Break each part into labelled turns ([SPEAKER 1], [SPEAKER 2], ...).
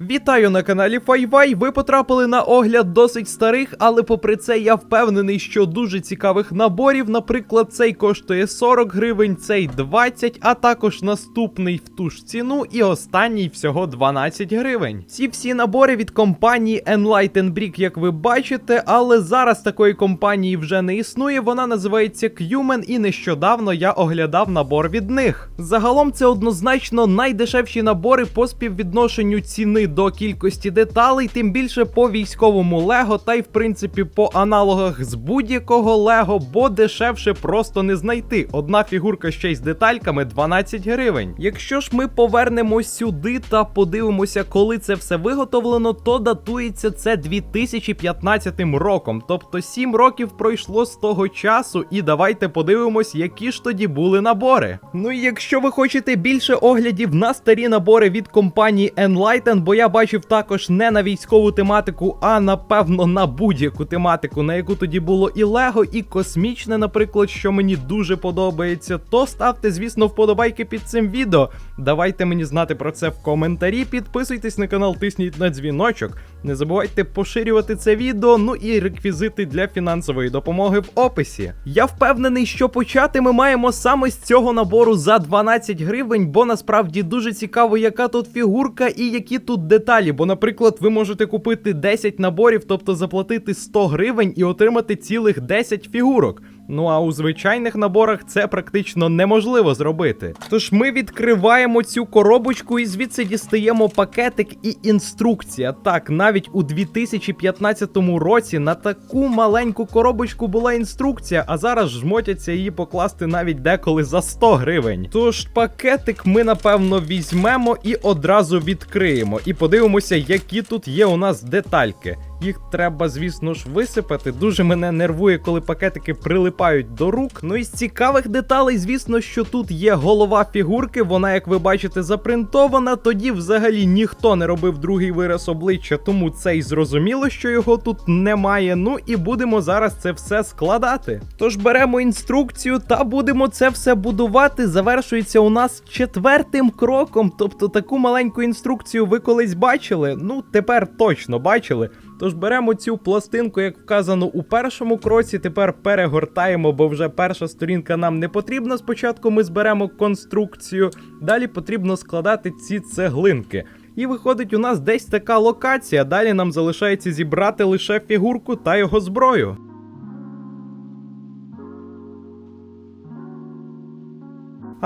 [SPEAKER 1] Вітаю на каналі Файвай. Ви потрапили на огляд досить старих, але попри це я впевнений, що дуже цікавих наборів. Наприклад, цей коштує 40 гривень, цей 20, а також наступний в ту ж ціну і останній всього 12 гривень. Ці всі набори від компанії Enlighten Brick, як ви бачите, але зараз такої компанії вже не існує. Вона називається Cuman, і нещодавно я оглядав набор від них. Загалом це однозначно найдешевші набори по співвідношенню ціни до кількості деталей, тим більше по військовому Лего, та й в принципі по аналогах з будь-якого Лего, бо дешевше просто не знайти. Одна фігурка ще й з детальками 12 гривень. Якщо ж ми повернемось сюди та подивимося, коли це все виготовлено, то датується це 2015 роком. Тобто 7 років пройшло з того часу, і давайте подивимось, які ж тоді були набори. Ну і якщо ви хочете більше оглядів на старі набори від компанії Enlighten, бо я бачив також не на військову тематику, а напевно на будь-яку тематику, на яку тоді було і Лего, і космічне, наприклад, що мені дуже подобається, то ставте, звісно, вподобайки під цим відео. Давайте мені знати про це в коментарі. Підписуйтесь на канал, тисніть на дзвіночок. Не забувайте поширювати це відео, ну і реквізити для фінансової допомоги в описі. Я впевнений, що почати ми маємо саме з цього набору за 12 гривень, бо насправді дуже цікаво, яка тут фігурка і які тут деталі. Бо, наприклад, ви можете купити 10 наборів, тобто заплатити 100 гривень і отримати цілих 10 фігурок. Ну а у звичайних наборах це практично неможливо зробити. Тож ми відкриваємо цю коробочку і звідси дістаємо пакетик і інструкція. Так, навіть у 2015 році на таку маленьку коробочку була інструкція, а зараз жмотяться її покласти навіть деколи за 100 гривень. Тож пакетик ми напевно візьмемо і одразу відкриємо. І подивимося, які тут є у нас детальки. Їх треба, звісно ж, висипати. Дуже мене нервує, коли пакетики прилипають до рук. Ну і з цікавих деталей, звісно, що тут є голова фігурки. Вона, як ви бачите, запринтована. Тоді взагалі ніхто не робив другий вираз обличчя, тому це й зрозуміло, що його тут немає. Ну і будемо зараз це все складати. Тож беремо інструкцію та будемо це все будувати. Завершується у нас четвертим кроком. Тобто таку маленьку інструкцію ви колись бачили. Ну, тепер точно бачили. Тож беремо цю пластинку, як вказано у першому кроці. Тепер перегортаємо, бо вже перша сторінка нам не потрібна. Спочатку ми зберемо конструкцію, далі потрібно складати ці цеглинки. І виходить, у нас десь така локація. Далі нам залишається зібрати лише фігурку та його зброю.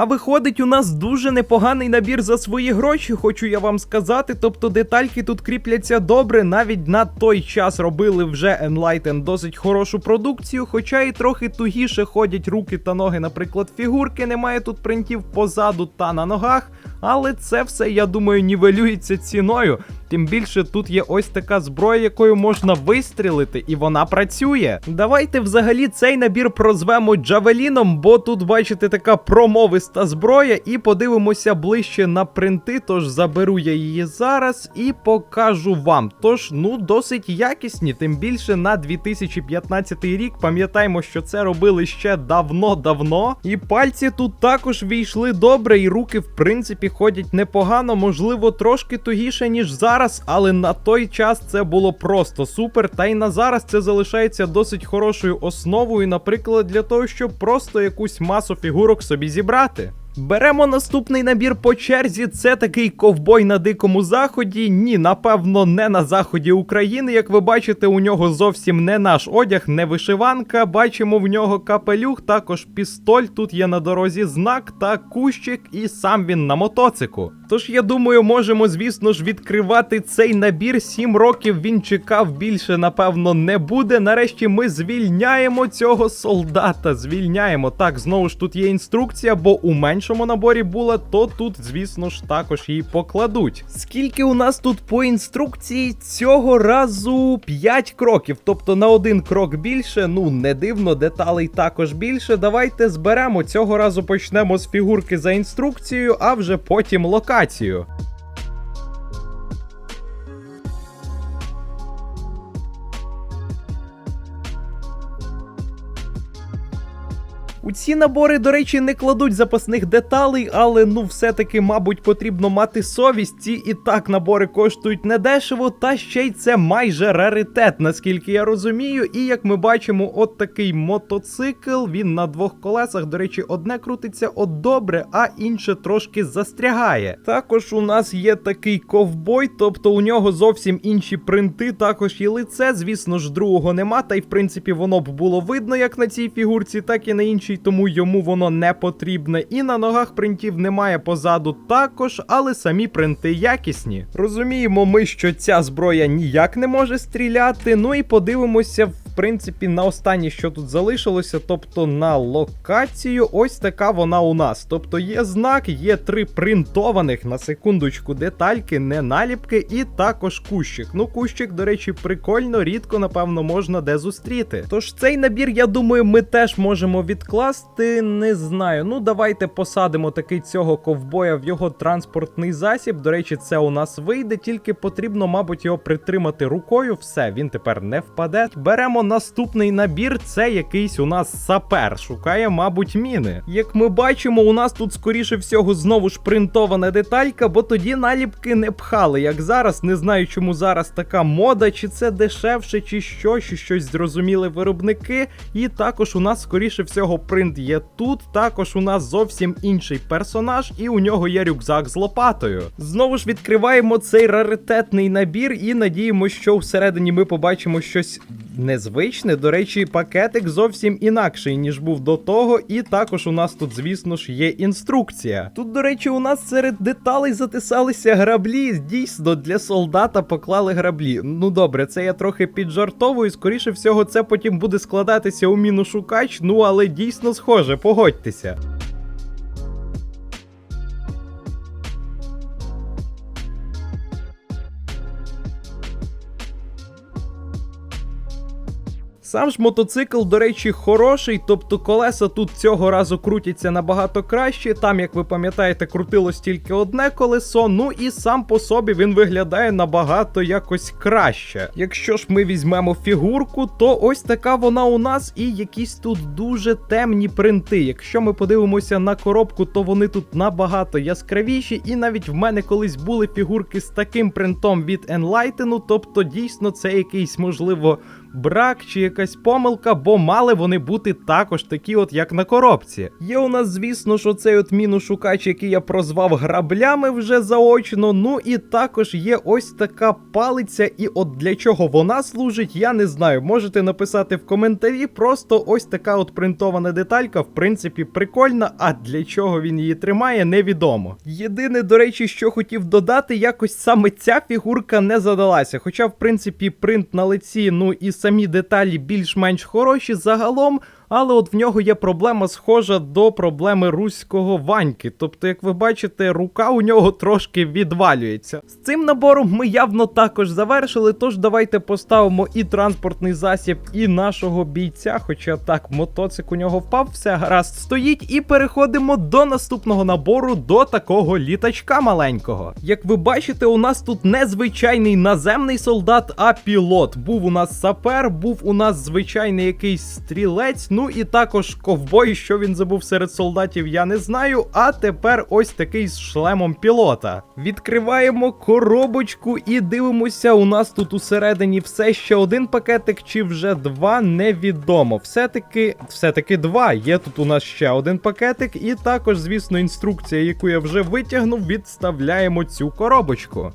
[SPEAKER 1] А виходить, у нас дуже непоганий набір за свої гроші, хочу я вам сказати. Тобто детальки тут кріпляться добре. Навіть на той час робили вже Enlighten досить хорошу продукцію, хоча і трохи тугіше ходять руки та ноги, наприклад, фігурки. Немає тут принтів позаду та на ногах. Але це все, я думаю, нівелюється ціною. Тим більше тут є ось така зброя, якою можна вистрілити, і вона працює. Давайте взагалі цей набір прозвемо Джавеліном, бо тут, бачите, така промовиста зброя, і подивимося ближче на принти. Тож заберу я її зараз і покажу вам. Тож, ну, досить якісні, тим більше на 2015 рік. Пам'ятаємо, що це робили ще давно-давно. І пальці тут також війшли добре, і руки, в принципі, ходять непогано, можливо, трошки тугіше, ніж зараз, але на той час це було просто супер. Та й на зараз це залишається досить хорошою основою, наприклад, для того, щоб просто якусь масу фігурок собі зібрати. Беремо наступний набір по черзі. Це такий ковбой на дикому заході. Ні, напевно, не на заході України. Як ви бачите, у нього зовсім не наш одяг, не вишиванка. Бачимо в нього капелюх, також пістоль. Тут є на дорозі знак та кущик, і сам він на мотоцику. Тож я думаю, можемо, звісно ж, відкривати цей набір. Сім років він чекав більше, напевно, не буде. Нарешті ми звільняємо цього солдата. Звільняємо. Так, знову ж тут є інструкція, бо у меншому наборі була, то тут, звісно ж, також її покладуть. Скільки у нас тут по інструкції цього разу 5 кроків, тобто на один крок більше. Ну не дивно, деталей також більше. Давайте зберемо. Цього разу почнемо з фігурки за інструкцією, а вже потім локацію. У ці набори, до речі, не кладуть запасних деталей, але ну все-таки, мабуть, потрібно мати совість. Ці і так набори коштують недешево, та ще й це майже раритет, наскільки я розумію. І як ми бачимо, от такий мотоцикл, він на двох колесах. До речі, одне крутиться от добре, а інше трошки застрягає. Також у нас є такий ковбой, тобто у нього зовсім інші принти, також є лице. Звісно ж, другого нема. Та й в принципі воно б було видно як на цій фігурці, так і на іншій, тому йому воно не потрібне. І на ногах принтів немає позаду також, але самі принти якісні. Розуміємо ми, що ця зброя ніяк не може стріляти. Ну і подивимося, в принципі, на останнє, що тут залишилося, тобто на локацію. Ось така вона у нас. Тобто є знак, є три принтованих на секундочку детальки, не наліпки, і також кущик. Ну, кущик, до речі, прикольно, рідко, напевно, можна де зустріти. Тож цей набір, я думаю, ми теж можемо відкласти. Не знаю. Ну, давайте посадимо таки цього ковбоя в його транспортний засіб. До речі, це у нас вийде, тільки потрібно, мабуть, його притримати рукою. Все, він тепер не впаде. Беремо наступний набір. Це якийсь у нас сапер. Шукає, мабуть, міни. Як ми бачимо, у нас тут скоріше всього знову ж принтована деталька, бо тоді наліпки не пхали. Як зараз, не знаю, чому зараз така мода, чи це дешевше, чи що, чи щось зрозуміли виробники. І також у нас скоріше всього принт є тут. Також у нас зовсім інший персонаж, і у нього є рюкзак з лопатою. Знову ж відкриваємо цей раритетний набір і надіємося, що всередині ми побачимо щось незвичне. До речі, пакетик зовсім інакший, ніж був до того. І також у нас тут, звісно ж, є інструкція. Тут, до речі, у нас серед деталей затисалися граблі. Дійсно, для солдата поклали граблі. Ну добре, це я трохи піджартовую. Скоріше всього, це потім буде складатися у мінушукач. Ну але дійсно схоже, погодьтеся. Сам ж мотоцикл, до речі, хороший, тобто колеса тут цього разу крутяться набагато краще. Там, як ви пам'ятаєте, крутилось тільки одне колесо. Ну і сам по собі він виглядає набагато якось краще. Якщо ж ми візьмемо фігурку, то ось така вона у нас, і якісь тут дуже темні принти. Якщо ми подивимося на коробку, то вони тут набагато яскравіші. І навіть в мене колись були фігурки з таким принтом від Enlighten, тобто дійсно це якийсь можливо брак чи якась помилка, бо мали вони бути також такі, от як на коробці. Є у нас, звісно ж, оцей от мінушукач, який я прозвав граблями вже заочно. Ну і також є ось така палиця, і от для чого вона служить, я не знаю. Можете написати в коментарі. Просто ось така от принтована деталька, в принципі, прикольна. А для чого він її тримає, невідомо. Єдине, до речі, що хотів додати, якось саме ця фігурка не задалася. Хоча, в принципі, принт на лиці, ну і самі деталі більш-менш хороші загалом. Але от в нього є проблема схожа до проблеми руського ваньки. Тобто, як ви бачите, рука у нього трошки відвалюється. З цим набором ми явно також завершили. Тож давайте поставимо і транспортний засіб, і нашого бійця. Хоча так, мотоцик у нього впав, все гаразд стоїть. І переходимо до наступного набору, до такого літачка маленького. Як ви бачите, у нас тут незвичайний наземний солдат, а пілот. Був у нас сапер, був у нас звичайний якийсь стрілець. Ну і також ковбой, що він забув серед солдатів, я не знаю. А тепер ось такий з шлемом пілота. Відкриваємо коробочку і дивимося. У нас тут усередині все ще один пакетик, чи вже два, невідомо. Все-таки, все-таки два. Є тут у нас ще один пакетик, і також, звісно, інструкція, яку я вже витягнув, відставляємо цю коробочку.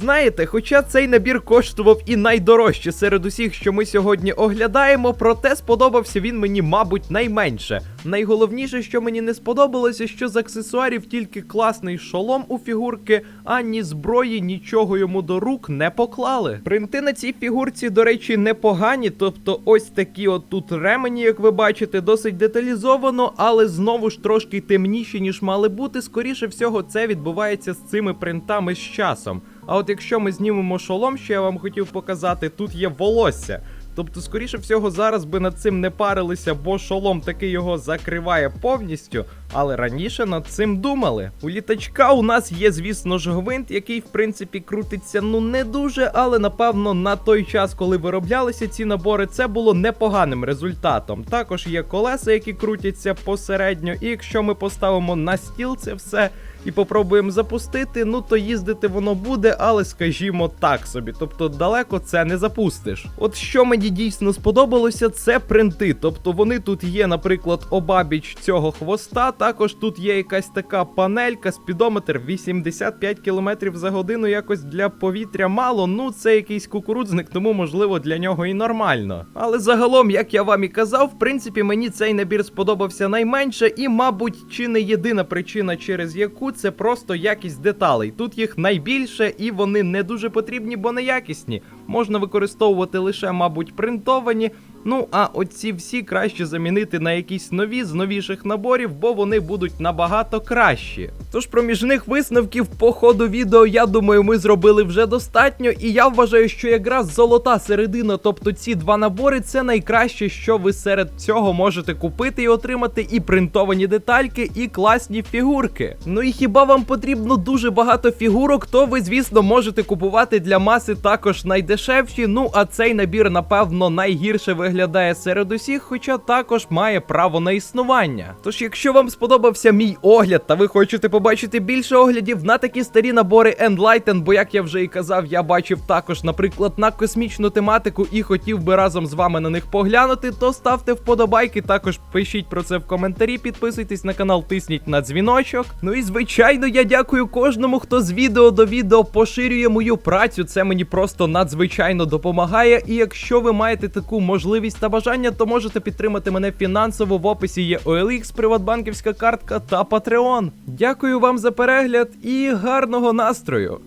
[SPEAKER 1] Знаєте, хоча цей набір коштував і найдорожче серед усіх, що ми сьогодні оглядаємо, проте сподобався він мені, мабуть, найменше. Найголовніше, що мені не сподобалося, що з аксесуарів тільки класний шолом у фігурки, а ні зброї, нічого йому до рук не поклали. Принти на цій фігурці, до речі, непогані, тобто ось такі от тут ремені, як ви бачите, досить деталізовано, але знову ж трошки темніші, ніж мали бути. Скоріше всього, це відбувається з цими принтами з часом. А от якщо ми знімемо шолом, що я вам хотів показати, тут є волосся. Тобто, скоріше всього, зараз би над цим не парилися, бо шолом таки його закриває повністю. Але раніше над цим думали. У літачка у нас є, звісно ж, гвинт, який в принципі крутиться ну не дуже, але напевно на той час, коли вироблялися ці набори, це було непоганим результатом. Також є колеса, які крутяться посередньо, і якщо ми поставимо на стіл це все і попробуємо запустити, ну то їздити воно буде, але скажімо так собі. Тобто далеко це не запустиш. От що мені дійсно сподобалося, це принти. Тобто вони тут є, наприклад, обабіч цього хвоста. Також тут є якась така панелька, спідометр 85 км за годину. Якось для повітря мало. Ну це якийсь кукурудзник, тому можливо для нього і нормально. Але загалом, як я вам і казав, в принципі, мені цей набір сподобався найменше, і, мабуть, чи не єдина причина, через яку це просто якість деталей. Тут їх найбільше, і вони не дуже потрібні, бо неякісні. Можна використовувати лише, мабуть, принтовані. Ну а оці всі краще замінити на якісь нові з новіших наборів, бо вони будуть набагато кращі. Тож проміжних висновків по ходу відео, я думаю, ми зробили вже достатньо, і я вважаю, що якраз золота середина, тобто ці два набори, це найкраще, що ви серед цього можете купити і отримати і принтовані детальки, і класні фігурки. Ну і хіба вам потрібно дуже багато фігурок, то ви, звісно, можете купувати для маси також найдешевші. Ну а цей набір, напевно, найгірше виглядає серед усіх, хоча також має право на існування. Тож, якщо вам сподобався мій огляд, та ви хочете побачити більше оглядів на такі старі набори Enlighten, бо як я вже і казав, я бачив також, наприклад, на космічну тематику і хотів би разом з вами на них поглянути, то ставте вподобайки, також пишіть про це в коментарі, підписуйтесь на канал, тисніть на дзвіночок. Ну і звичайно, я дякую кожному, хто з відео до відео поширює мою працю. Це мені просто надзвичайно допомагає. І якщо ви маєте таку можливість та бажання, то можете підтримати мене фінансово. В описі є OLX, приватбанківська картка та Patreon. Дякую вам за перегляд і гарного настрою!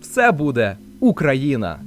[SPEAKER 1] Все буде Україна!